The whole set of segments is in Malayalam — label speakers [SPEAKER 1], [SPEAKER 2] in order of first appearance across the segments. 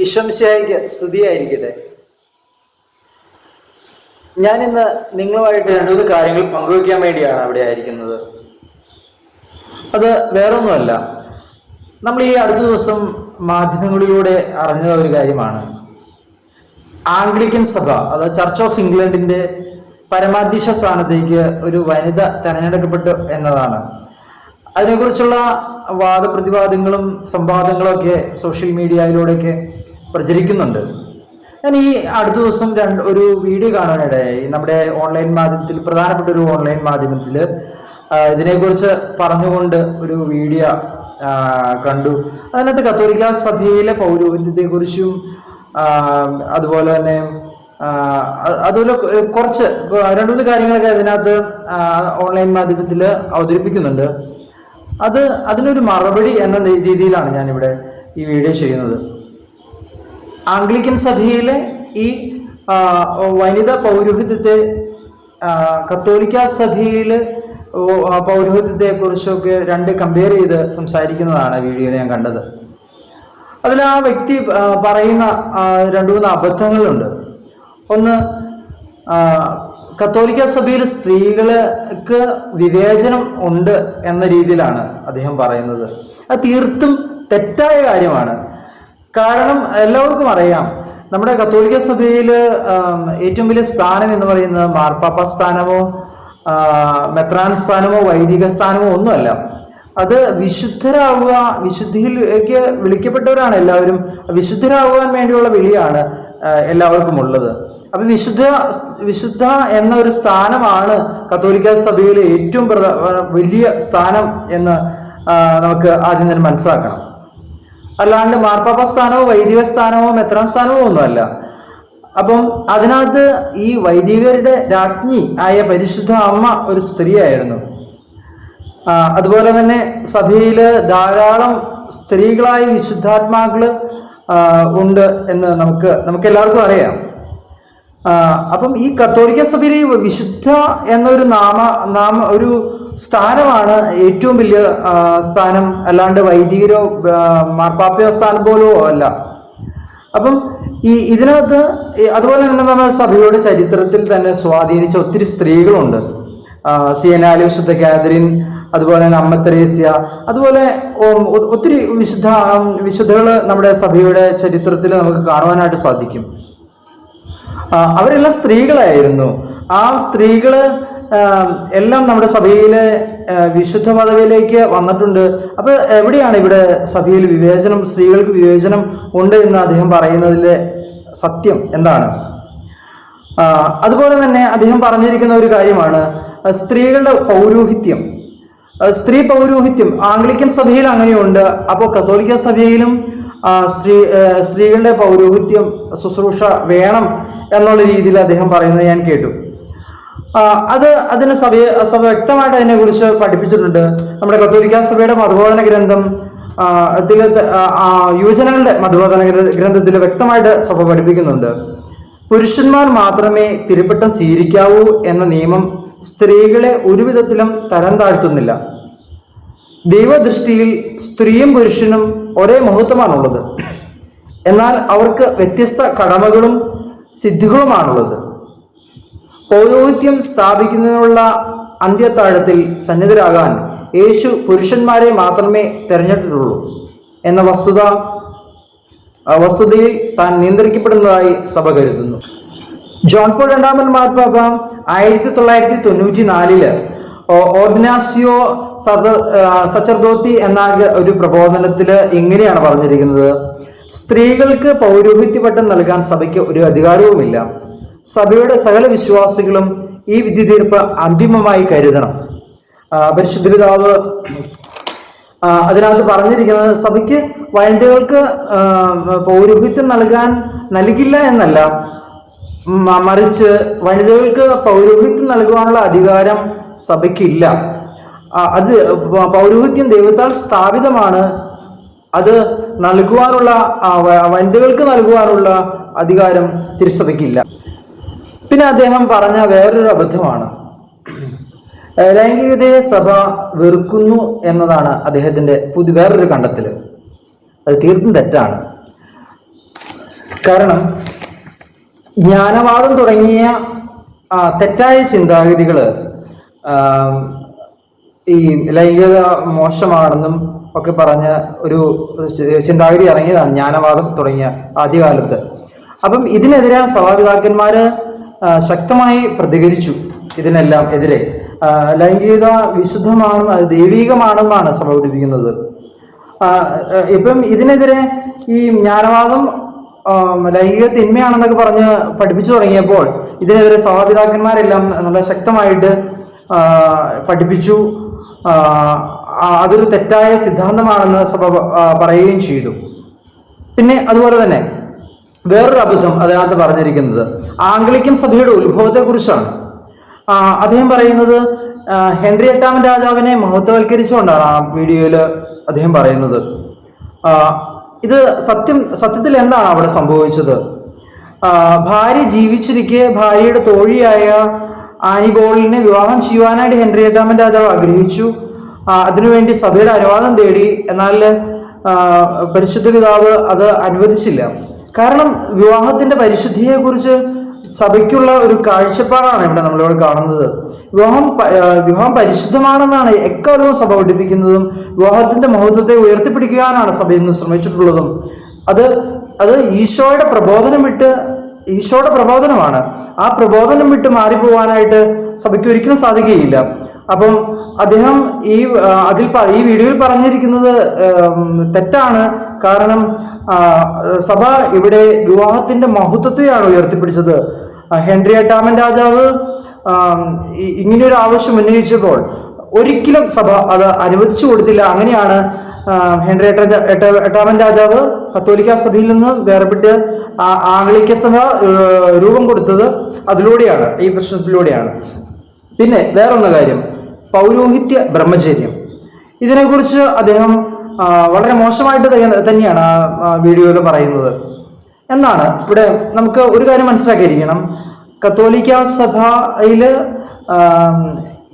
[SPEAKER 1] ഈശ്വംശായിക്ക് സ്തുതിയായിരിക്കട്ടെ. ഞാൻ ഇന്ന് നിങ്ങളുമായിട്ട് രണ്ടു കാര്യങ്ങൾ പങ്കുവയ്ക്കാൻ വേണ്ടിയാണ് അവിടെ ആയിരിക്കുന്നത്. അത് വേറൊന്നുമല്ല. നമ്മൾ ഈ അടുത്ത ദിവസം മാധ്യമങ്ങളിലൂടെ അറിഞ്ഞ ഒരു കാര്യമാണ്. ആംഗ്ലിക്കൻ സഭ അതായത് ചർച്ച് ഓഫ് ഇംഗ്ലണ്ടിന്റെ പരമാധ്യക്ഷ സ്ഥാനത്തേക്ക് ഒരു വനിത തെരഞ്ഞെടുക്കപ്പെട്ടു എന്നതാണ്. അതിനെക്കുറിച്ചുള്ള വാദപ്രതിവാദങ്ങളും സംവാദങ്ങളും ഒക്കെ സോഷ്യൽ മീഡിയയിലൂടെയൊക്കെ പ്രചരിക്കുന്നുണ്ട്. ഞാൻ ഈ അടുത്ത ദിവസം രണ്ട് ഒരു വീഡിയോ കാണാനിടയായി നമ്മുടെ ഓൺലൈൻ മാധ്യമത്തിൽ പ്രധാനപ്പെട്ട ഒരു ഓൺലൈൻ മാധ്യമത്തിൽ ഇതിനെക്കുറിച്ച് പറഞ്ഞുകൊണ്ട് ഒരു വീഡിയോ കണ്ടു. അതിനകത്ത് കത്തോലിക്ക സഭയിലെ പൗരോഹിത്യത്തെക്കുറിച്ചും അതുപോലെ തന്നെ അതുപോലെ കുറച്ച് രണ്ടു മൂന്ന് കാര്യങ്ങളൊക്കെ അതിനകത്ത് ഓൺലൈൻ മാധ്യമത്തിൽ അവതരിപ്പിക്കുന്നുണ്ട്. അത് അതിനൊരു മറുപടി എന്ന രീതിയിലാണ് ഞാനിവിടെ ഈ വീഡിയോ ചെയ്യുന്നത്. ആംഗ്ലിക്കൻ സഭയിലെ ഈ വനിതാ പൗരോഹിത്യത്തെ കത്തോലിക്ക സഭയിൽ പൗരോഹിത്യത്തെ കുറിച്ചൊക്കെ രണ്ട് കമ്പയർ ചെയ്ത് സംസാരിക്കുന്നതാണ് വീഡിയോയിൽ ഞാൻ കണ്ടത്. അതിൽ ആ വ്യക്തി പറയുന്ന രണ്ട് മൂന്ന് അബദ്ധങ്ങളുണ്ട്. ഒന്ന് കത്തോലിക്ക സഭയിൽ സ്ത്രീകൾക്ക് വിവേചനം ഉണ്ട് എന്ന രീതിയിലാണ് അദ്ദേഹം പറയുന്നത്. അത് തീർത്തും തെറ്റായ കാര്യമാണ്. കാരണം എല്ലാവർക്കും അറിയാം. നമ്മുടെ കത്തോലിക്ക സഭയിൽ ഏറ്റവും വലിയ സ്ഥാനം എന്ന് പറയുന്നത് മാർപ്പാപ്പ സ്ഥാനമോ മെത്രാൻ സ്ഥാനമോ വൈദിക സ്ഥാനമോ ഒന്നുമല്ല. അത് വിശുദ്ധരാവുക വിശുദ്ധിയിലേക്ക് വിളിക്കപ്പെട്ടവരാണ് എല്ലാവരും. വിശുദ്ധരാകുവാൻ വേണ്ടിയുള്ള വിളിയാണ് എല്ലാവർക്കും ഉള്ളത്. അപ്പൊ വിശുദ്ധ വിശുദ്ധ എന്ന ഒരു സ്ഥാനമാണ് കത്തോലിക്ക സഭയിലെ ഏറ്റവും വലിയ സ്ഥാനം എന്ന് നമുക്ക് ആദ്യം തന്നെ മനസ്സിലാക്കണം. അല്ലാണ്ട് മാർപ്പാപ്പ സ്ഥാനമോ വൈദിക സ്ഥാനമോ മെത്രാൻ സ്ഥാനമോ ഒന്നുമല്ല. അപ്പം അതിനകത്ത് ഈ വൈദികരുടെ രാജ്ഞി ആയ പരിശുദ്ധ അമ്മ ഒരു സ്ത്രീയായിരുന്നു. അതുപോലെ തന്നെ സഭയിൽ ധാരാളം സ്ത്രീകളായ വിശുദ്ധാത്മാക്കൾ ഉണ്ട് എന്ന് നമുക്ക് നമുക്ക് എല്ലാവർക്കും അറിയാം. അപ്പം ഈ കത്തോലിക്ക സഭയിലെ വിശുദ്ധ എന്നൊരു നാമ നാമ ഒരു സ്ഥാനമാണ് ഏറ്റവും വലിയ സ്ഥാനം. അല്ലാണ്ട് വൈദികരോ മാർപ്പാപ്പയോ സ്ഥാനം പോലോ അല്ല. അപ്പം ഈ ഇതിനകത്ത് അതുപോലെ തന്നെ നമ്മുടെ സഭയുടെ ചരിത്രത്തിൽ തന്നെ സ്വാധീനിച്ച ഒത്തിരി സ്ത്രീകളുണ്ട്. സിയനാലി വിശുദ്ധ കാതറിൻ അതുപോലെ തന്നെ അമ്മ തെരേസ്യ അതുപോലെ ഒത്തിരി വിശുദ്ധ വിശുദ്ധകൾ നമ്മുടെ സഭയുടെ ചരിത്രത്തിൽ നമുക്ക് കാണുവാനായിട്ട് സാധിക്കും. അവരെല്ലാം സ്ത്രീകളായിരുന്നു. ആ സ്ത്രീകൾ എല്ലാം നമ്മുടെ സഭയിലെ വിശുദ്ധ പദവിയിലേക്ക് വന്നിട്ടുണ്ട്. അപ്പൊ എവിടെയാണ് ഇവിടെ സഭയിൽ വിവേചനം സ്ത്രീകൾക്ക് വിവേചനം ഉണ്ട് എന്ന് അദ്ദേഹം പറയുന്നതിലെ സത്യം എന്താണ്? അതുപോലെ തന്നെ അദ്ദേഹം പറഞ്ഞിരിക്കുന്ന ഒരു കാര്യമാണ് സ്ത്രീകളുടെ പൗരോഹിത്യം. സ്ത്രീ പൗരോഹിത്യം ആംഗ്ലിക്കൻ സഭയിൽ അങ്ങനെയുണ്ട്. അപ്പോൾ കത്തോലിക്ക സഭയിലും സ്ത്രീ സ്ത്രീകളുടെ പൗരോഹിത്യം ശുശ്രൂഷ വേണം എന്നുള്ള രീതിയിൽ അദ്ദേഹം പറയുന്നത് ഞാൻ കേട്ടു. അത് അതിന് സഭ സഭ അതിനെ കുറിച്ച് പഠിപ്പിച്ചിട്ടുണ്ട്. നമ്മുടെ കത്തോലിക്ക സഭയുടെ മതബോധന ഗ്രന്ഥം ആ, യുവജനങ്ങളുടെ മതബോധന ഗ്ര- ഗ്രന്ഥത്തിൽ വ്യക്തമായിട്ട് സഭ പഠിപ്പിക്കുന്നുണ്ട്. പുരുഷന്മാർ മാത്രമേ തിരുപ്പട്ടം സ്വീകരിക്കാവൂ എന്ന നിയമം സ്ത്രീകളെ ഒരു വിധത്തിലും തരം താഴ്ത്തുന്നില്ല. ദൈവദൃഷ്ടിയിൽ സ്ത്രീയും പുരുഷനും ഒരേ മഹത്വമാണുള്ളത്. എന്നാൽ അവർക്ക് വ്യത്യസ്ത കടമകളും സിദ്ധികളുമാണുള്ളത്. പൗരോഹിത്യം സ്ഥാപിക്കുന്നതിനുള്ള അന്ത്യത്താഴത്തിൽ സന്നിധരാകാൻ യേശു പുരുഷന്മാരെ മാത്രമേ തിരഞ്ഞെടുത്തിട്ടുള്ളൂ എന്ന വസ്തുത വസ്തുതയിൽ താൻ നിയന്ത്രിക്കപ്പെടുന്നതായി സഭ കരുതുന്നു. ജോൺ പോൾ രണ്ടാമൻ മാർപ്പാപ്പ ആയിരത്തി തൊള്ളായിരത്തി തൊണ്ണൂറ്റി നാലിൽ ഓർഡിനാസിയോ സച്ചർദോത്തി എന്ന ഒരു പ്രബോധനത്തിൽ ഇങ്ങനെയാണ് പറഞ്ഞിരിക്കുന്നത്. സ്ത്രീകൾക്ക് പൗരോഹിത്യ പട്ടം നൽകാൻ സഭയ്ക്ക് ഒരു അധികാരവുമില്ല. സഭയുടെ സകല വിശ്വാസികളും ഈ വിധി തീർപ്പ് അന്തിമമായി കരുതണം. പരിശുദ്ധ പിതാവ് അതിനകത്ത് പറഞ്ഞിരിക്കുന്നത് സഭയ്ക്ക് വനിതകൾക്ക് പൗരോഹിത്യം നൽകാൻ നൽകില്ല എന്നല്ല. മറിച്ച് വനിതകൾക്ക് പൗരോഹിത്യം നൽകുവാനുള്ള അധികാരം സഭയ്ക്കില്ല. അത് പൗരോഹിത്യം ദൈവത്താൽ സ്ഥാപിതമാണ്. അത് നൽകുവാനുള്ള വനിതകൾക്ക് നൽകുവാനുള്ള അധികാരം തിരുസഭയ്ക്കില്ല. പിന്നെ അദ്ദേഹം പറഞ്ഞ വേറൊരു അബദ്ധമാണ്. ലൈംഗികതയെ സഭ വെറുക്കുന്നു എന്നതാണ് അദ്ദേഹത്തിന്റെ പുതിയ വേറൊരു കണ്ടെത്തൽ. അത് തീർത്തും തെറ്റാണ്. കാരണം ജ്ഞാനവാദം തുടങ്ങിയ തെറ്റായ ചിന്താഗതികൾ ഈ ലൈംഗികത മോശമാണെന്നും ഒക്കെ പറഞ്ഞ ഒരു ചിന്താഗതി ഇറങ്ങിയതാണ് ജ്ഞാനവാദം തുടങ്ങിയ ആദ്യകാലത്ത്. അപ്പം ഇതിനെതിരെ സഭാപിതാക്കന്മാര് ശക്തമായി പ്രതികരിച്ചു ഇതിനെല്ലാം എതിരെ. ലൈംഗികത വിശുദ്ധമാണ് അത് ദൈവീകമാണെന്നാണ് സഭ ആ, ഇപ്പം ഇതിനെതിരെ ഈ ജ്ഞാനവാദം ലൈംഗിക തിന്മയാണെന്നൊക്കെ പറഞ്ഞ് പഠിപ്പിച്ചു തുടങ്ങിയപ്പോൾ ഇതിനെതിരെ സഭാപിതാക്കന്മാരെല്ലാം നല്ല ശക്തമായിട്ട് പഠിപ്പിച്ചു. അതൊരു തെറ്റായ സിദ്ധാന്തമാണെന്ന് സഭ പറയുകയും ചെയ്തു. പിന്നെ അതുപോലെ തന്നെ വേറൊരു അബദ്ധം അതിനകത്ത് പറഞ്ഞിരിക്കുന്നത്. ആംഗ്ലിക്കൻ സഭയുടെ ഉത്ഭവത്തെ കുറിച്ചാണ് അദ്ദേഹം പറയുന്നത് ഹെൻറി എട്ടാമൻ രാജാവിനെ മഹത്വവൽക്കരിച്ചുകൊണ്ടാണ് ആ വീഡിയോയിൽ അദ്ദേഹം പറയുന്നത്. ഇത് സത്യം സത്യത്തിൽ എന്താണ് അവിടെ സംഭവിച്ചത്? ഭാര്യ ജീവിച്ചിരിക്കെ ഭാര്യയുടെ തോഴിയായ ആനിബോളിനെ വിവാഹം ചെയ്യുവാനായിട്ട് ഹെൻറി എട്ടാമൻ രാജാവ് ആഗ്രഹിച്ചു. അതിനുവേണ്ടി സഭയുടെ അനുവാദം തേടി എന്നാൽ പരിശുദ്ധ പിതാവ് അത് അനുവദിച്ചില്ല. കാരണം വിവാഹത്തിന്റെ പരിശുദ്ധിയെ കുറിച്ച് സഭയ്ക്കുള്ള ഒരു കാഴ്ചപ്പാടാണ് ഇവിടെ നമ്മളിവിടെ കാണുന്നത്. വിവാഹം വിവാഹം പരിശുദ്ധമാണെന്നാണ് എക്കാലവും സഭ പഠിപ്പിക്കുന്നതും വിവാഹത്തിന്റെ മഹത്വത്തെ ഉയർത്തിപ്പിടിക്കുവാനാണ് സഭ ഇന്ന് ശ്രമിച്ചിട്ടുള്ളതും. അത് അത് ഈശോയുടെ പ്രബോധനം വിട്ട് ഈശോയുടെ പ്രബോധനമാണ്. ആ പ്രബോധനം വിട്ട് മാറിപ്പോവാനായിട്ട് സഭയ്ക്ക് ഒരിക്കലും സാധിക്കുകയില്ല. അപ്പം അദ്ദേഹം ഈ അതിൽ ഈ വീഡിയോയിൽ പറഞ്ഞിരിക്കുന്നത് തെറ്റാണ്. കാരണം സഭ ഇവിടെ വിവാഹത്തിന്റെ മഹത്വത്തെയാണ് ഉയർത്തിപ്പിടിച്ചത്. ഹെൻറി എട്ടാമൻ രാജാവ് ഇങ്ങനെയൊരു ആവശ്യം ഉന്നയിച്ചപ്പോൾ ഒരിക്കലും സഭ അത് അനുവദിച്ചു കൊടുത്തില്ല. അങ്ങനെയാണ് ഹെൻറി എട്ട- എട്ടാമൻ രാജാവ് കത്തോലിക്ക സഭയിൽ നിന്ന് വേർപെട്ട് ആംഗ്ലിക്ക സഭ രൂപം കൊടുത്തത് അതിലൂടെയാണ് ഈ പ്രശ്നത്തിലൂടെയാണ്. പിന്നെ വേറൊന്ന് കാര്യം. പൗരോഹിത്യ ബ്രഹ്മചര്യം. ഇതിനെക്കുറിച്ച് അദ്ദേഹം വളരെ മോശമായിട്ട് തന്നെയാണ് ആ വീഡിയോയിൽ പറയുന്നത്. എന്നാണ് ഇവിടെ നമുക്ക് ഒരു കാര്യം മനസ്സിലാക്കിയിരിക്കണം. കത്തോലിക്ക സഭയിൽ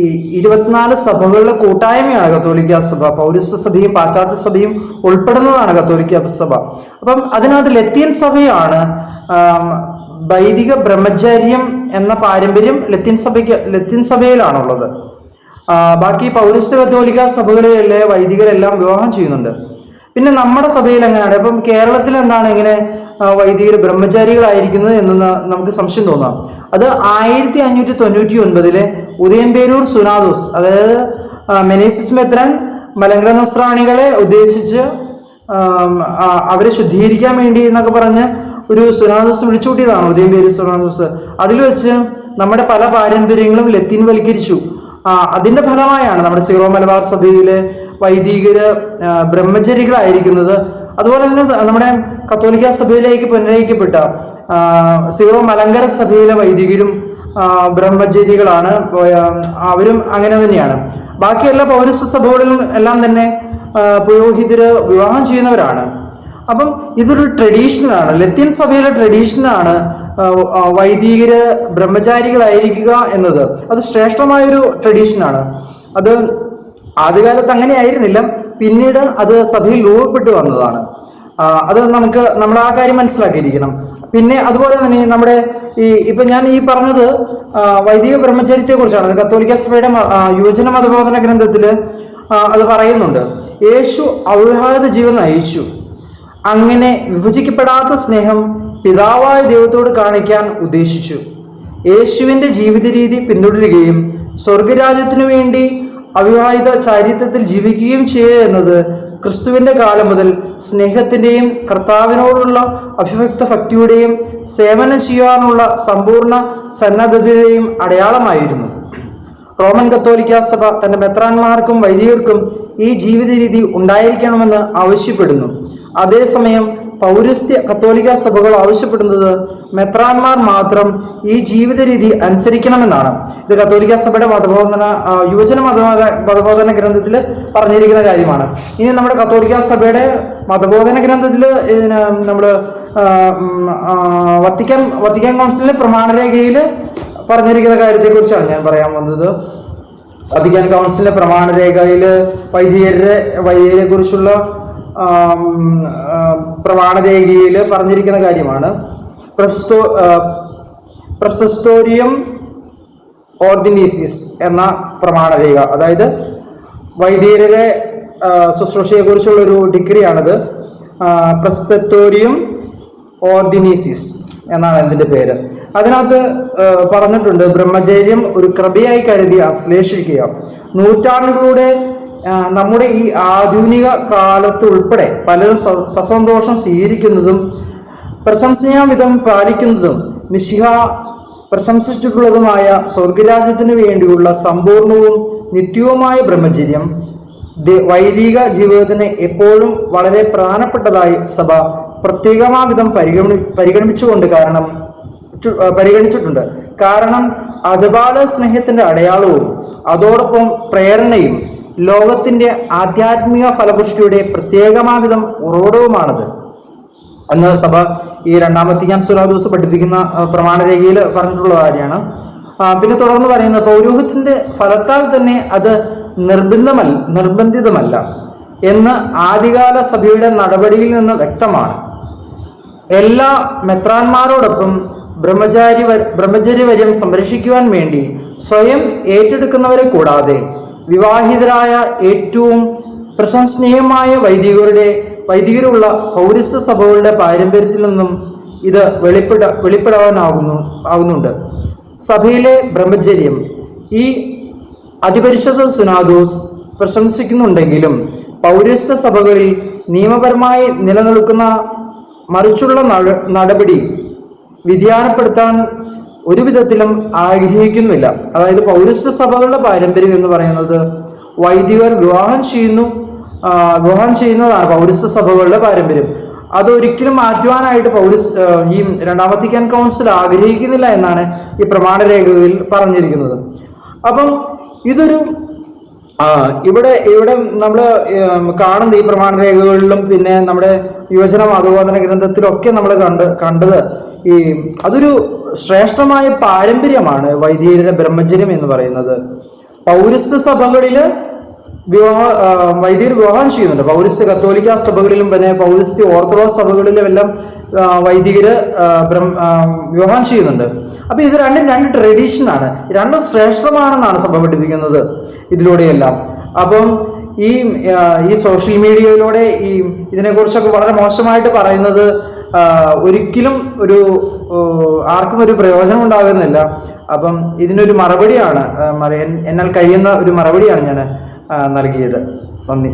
[SPEAKER 1] ഈ ഇരുപത്തിനാല് സഭകളുടെ കൂട്ടായ്മയാണ് കത്തോലിക്ക സഭ. പൗരസ്ത്യ സഭയും പാശ്ചാത്യ സഭയും ഉൾപ്പെടുന്നതാണ് കത്തോലിക്ക സഭ. അപ്പം അതിനകത്ത് ലത്തീൻ സഭയാണ് വൈദിക ബ്രഹ്മചര്യം എന്ന പാരമ്പര്യം ലത്തീൻ സഭയ്ക്ക് ലത്തീൻ സഭയിലാണുള്ളത്. ബാക്കി പൗരസ്ത്യ കത്തോലിക്ക സഭകളിലെ വൈദികരെല്ലാം വിവാഹം ചെയ്യുന്നുണ്ട്. പിന്നെ നമ്മുടെ സഭയിൽ എങ്ങനെയാണ്? ഇപ്പം കേരളത്തിൽ എന്താണ് ഇങ്ങനെ വൈദികർ ബ്രഹ്മചാരികളായിരിക്കുന്നത് എന്ന് നമുക്ക് സംശയം തോന്നാം. അത് ആയിരത്തി അഞ്ഞൂറ്റി തൊണ്ണൂറ്റി ഒൻപതിലെ ഉദയംപേരൂർ സുനാദോസ് അതായത് മെനേസിസ് മെത്രൻ മലങ്കര നസ്രാണികളെ ഉദ്ദേശിച്ച് അവരെ ശുദ്ധീകരിക്കാൻ വേണ്ടി എന്നൊക്കെ പറഞ്ഞ് ഒരു സുനാദോസ് വിളിച്ചുകൂട്ടിയതാണ് ഉദയംപേരൂർ സുനാദോസ്. അതിൽ വെച്ച് നമ്മുടെ പല പാരമ്പര്യങ്ങളും ലത്തീൻ വൽക്കരിച്ചു. അതിന്റെ ഫലമായാണ് നമ്മുടെ സീറോ മലബാർ സഭയിലെ വൈദികര് ബ്രഹ്മചരികളായിരിക്കുന്നത്. അതുപോലെ തന്നെ നമ്മുടെ കത്തോലിക്ക സഭയിലേക്ക് പുനരയിക്കപ്പെട്ട സിറോ മലങ്കര സഭയിലെ വൈദികരും ബ്രഹ്മചരികളാണ്. അവരും അങ്ങനെ തന്നെയാണ്. ബാക്കി എല്ലാ പൗരസ്വ സഭകളിലും എല്ലാം തന്നെ പുരോഹിതര് വിവാഹം ചെയ്യുന്നവരാണ്. അപ്പം ഇതൊരു ട്രഡീഷനാണ് ലത്തീൻ സഭയിലെ ട്രഡീഷനാണ് വൈദികര് ബ്രഹ്മചാരികളായിരിക്കുക എന്നത് അത് ശ്രേഷ്ഠമായൊരു ട്രഡീഷനാണ്. അത് ആദ്യകാലത്ത് അങ്ങനെ ആയിരുന്നില്ല പിന്നീട് അത് സഭയിൽ രൂപപ്പെട്ടു വന്നതാണ്. അത് നമുക്ക് നമ്മൾ ആ കാര്യം മനസ്സിലാക്കിയിരിക്കണം. പിന്നെ അതുപോലെ തന്നെ നമ്മുടെ ഈ ഇപ്പൊ ഞാൻ ഈ പറഞ്ഞത് വൈദിക ബ്രഹ്മചര്യത്തെ കുറിച്ചാണ് കത്തോലിക്ക സഭയുടെ യുവജന മതബോധന ഗ്രന്ഥത്തിൽ അത് പറയുന്നുണ്ട്. യേശു ഔഹാദ ജീവൻ നയിച്ചു അങ്ങനെ വിഭജിക്കപ്പെടാത്ത സ്നേഹം പിതാവായ ദൈവത്തോട് കാണിക്കാൻ ഉദ്ദേശിച്ചു. യേശുവിന്റെ ജീവിത രീതി പിന്തുടരുകയും സ്വർഗരാജ്യത്തിനു വേണ്ടി അവിവാഹിത ചാരിത്രത്തിൽ ജീവിക്കുകയും ചെയ്യുക എന്നത് ക്രിസ്തുവിന്റെ കാലം മുതൽ സ്നേഹത്തിന്റെയും കർത്താവിനോടുള്ള അഭിഭക്ത ഭക്തിയുടെയും സേവനം ചെയ്യാനുള്ള സമ്പൂർണ സന്നദ്ധതയുടെയും അടയാളമായിരുന്നു. റോമൻ കത്തോലിക്ക സഭ തന്റെ മെത്രാന്മാർക്കും വൈദികർക്കും ഈ ജീവിത രീതി ഉണ്ടായിരിക്കണമെന്ന് ആവശ്യപ്പെടുന്നു. അതേസമയം പൗരസ്ത്യ കത്തോലിക്ക സഭകൾ ആവശ്യപ്പെടുന്നത് മെത്രാന്മാർ മാത്രം ഈ ജീവിത രീതി അനുസരിക്കണമെന്നാണ്. ഇത് കത്തോലിക്ക സഭയുടെ മതബോധന യുവജന മതബോധ മതബോധന ഗ്രന്ഥത്തിൽ പറഞ്ഞിരിക്കുന്ന കാര്യമാണ്. ഇനി നമ്മുടെ കത്തോലിക്ക സഭയുടെ മതബോധന ഗ്രന്ഥത്തിൽ നമ്മൾ വത്തിക്കാൻ വത്തിക്കാൻ കൗൺസിലിന്റെ പ്രമാണരേഖയിൽ പറഞ്ഞിരിക്കുന്ന കാര്യത്തെക്കുറിച്ചാണ് ഞാൻ പറയാൻ വന്നത് വത്തിക്കാൻ കൗൺസിലിന്റെ പ്രമാണരേഖയിൽ വൈദികരുടെ വൈദികരെ കുറിച്ചുള്ള പ്രമാണരേഖയിൽ പറഞ്ഞിരിക്കുന്ന കാര്യമാണ്. പ്രസ്തോ ഓർഡിനീസിസ് എന്ന പ്രമാണരേഖ. അതായത് വൈദികരുടെ ശുശ്രൂഷയെ കുറിച്ചുള്ള ഒരു ഡിഗ്രിയാണിത് പ്രസ്പെത്തോറിയം ഓർഡിനീസിസ് എന്നാണ് അതിന്റെ പേര്. അതിനകത്ത് പറഞ്ഞിട്ടുണ്ട് ബ്രഹ്മചര്യം ഒരു കൃപയായി കരുതി ആശ്ലേഷിക്കുക. നൂറ്റാണ്ടുകളുടെ നമ്മുടെ ഈ ആധുനിക കാലത്ത് ഉൾപ്പെടെ പലരും സസന്തോഷം സ്വീകരിക്കുന്നതും പ്രശംസനീയവിധം പാലിക്കുന്നതും മിശിഹ പ്രശംസിച്ചിട്ടുള്ളതുമായ സ്വർഗരാജ്യത്തിനു വേണ്ടിയുള്ള സമ്പൂർണവും നിത്യവുമായ ബ്രഹ്മചര്യം വൈദിക ജീവിതത്തിന് എപ്പോഴും വളരെ പ്രധാനപ്പെട്ടതായി സഭ പ്രത്യേകമാവിധം പരിഗണി പരിഗണിച്ചുകൊണ്ട് കാരണം പരിഗണിച്ചിട്ടുണ്ട്. കാരണം അതുപാല സ്നേഹത്തിന്റെ അടയാളവും അതോടൊപ്പം പ്രേരണയും ലോകത്തിന്റെ ആധ്യാത്മിക ഫലപുഷ്ടിയുടെ പ്രത്യേകമാവിധം ഉറവിടവുമാണത്. അന്ന് സഭ ഈ രണ്ടാമത്തെ ഞാൻ സുലാദൂസ് പഠിപ്പിക്കുന്ന പ്രമാണരേഖയിൽ പറഞ്ഞിട്ടുള്ള കാര്യമാണ്. പിന്നെ തുടർന്ന് പറയുന്നത് പൗരോഹിത്യത്തിന്റെ ഫലത്താൽ തന്നെ അത് നിർബന്ധമല്ല നിർബന്ധിതമല്ല എന്ന് ആദ്യകാല സഭയുടെ നടപടിയിൽ നിന്ന് വ്യക്തമാണ്. എല്ലാ മെത്രാന്മാരോടൊപ്പം ബ്രഹ്മചാരി ബ്രഹ്മചര്യവര്യം സംരക്ഷിക്കുവാൻ വേണ്ടി സ്വയം ഏറ്റെടുക്കുന്നവരെ കൂടാതെ വിവാഹിതരായ ഏറ്റവും പ്രശംസനീയമായ വൈദികരുടെ വൈദികരുള്ള പൗരസ്ത്യ സഭകളുടെ പാരമ്പര്യത്തിൽ നിന്നും ഇത് വെളിപ്പെട വെളിപ്പെടാനാകുന്നു ആകുന്നുണ്ട് സഭയിലെ ബ്രഹ്മചര്യം. ഈ അതിപരിശുദ്ധ സുനാദോസ് പ്രശംസിക്കുന്നുണ്ടെങ്കിലും പൗരസ്ത്യ സഭകളിൽ നിയമപരമായി നിലനിൽക്കുന്ന മറിച്ചുള്ള നടപടി വ്യതിയാനപ്പെടുത്താൻ ഒരു വിധത്തിലും ആഗ്രഹിക്കുന്നില്ല. അതായത് പൗരസ്ത്യ സഭകളുടെ പാരമ്പര്യം എന്ന് പറയുന്നത് വൈദികർ വിവാഹം ചെയ്യുന്നു വിവാഹം ചെയ്യുന്നതാണ് പൗരസ്ത്യ സഭകളുടെ പാരമ്പര്യം. അതൊരിക്കലും മാറ്റുവാനായിട്ട് പൗരസ് ഈ രണ്ടാമത്തെ വത്തിക്കാൻ കൗൺസിൽ ആഗ്രഹിക്കുന്നില്ല എന്നാണ് ഈ പ്രമാണരേഖകളിൽ പറഞ്ഞിരിക്കുന്നത്. അപ്പം ഇതൊരു ഇവിടെ ഇവിടെ നമ്മൾ കാണുന്ന ഈ പ്രമാണരേഖകളിലും പിന്നെ നമ്മുടെ യുവജന മതബോധന ഗ്രന്ഥത്തിലൊക്കെ നമ്മൾ കണ്ട് കണ്ടത് ഈ അതൊരു ശ്രേഷ്ഠമായ പാരമ്പര്യമാണ് വൈദികരുടെ ബ്രഹ്മചര്യം എന്ന് പറയുന്നത്. പൗരസ്ത്യ സഭകളിൽ വിവാഹ വൈദികർ വിവാഹം ചെയ്യുന്നുണ്ട്. പൗരസ്ത്യ കത്തോലിക്ക സഭകളിലും പിന്നെ പൗരസ്ത്യ ഓർത്തഡോക്സ് സഭകളിലും എല്ലാം വൈദികര് വിവാഹം ചെയ്യുന്നുണ്ട്. അപ്പൊ ഇത് രണ്ടും രണ്ട് ട്രഡീഷൻ ആണ്. രണ്ടും ശ്രേഷ്ഠമാണെന്നാണ് സഭ പഠിപ്പിക്കുന്നത് ഇതിലൂടെയെല്ലാം. അപ്പം ഈ ഈ സോഷ്യൽ മീഡിയയിലൂടെ ഈ ഇതിനെക്കുറിച്ചൊക്കെ വളരെ മോശമായിട്ട് പറയുന്നത് ഒരിക്കലും ഒരു ആർക്കും ഒരു പ്രയോജനം ഉണ്ടാകുന്നില്ല. അപ്പം ഇതിനൊരു മറുപടിയാണ് എന്നാൽ കഴിയുന്ന ഒരു മറുപടിയാണ് ഞാൻ നൽകിയത്. നന്ദി.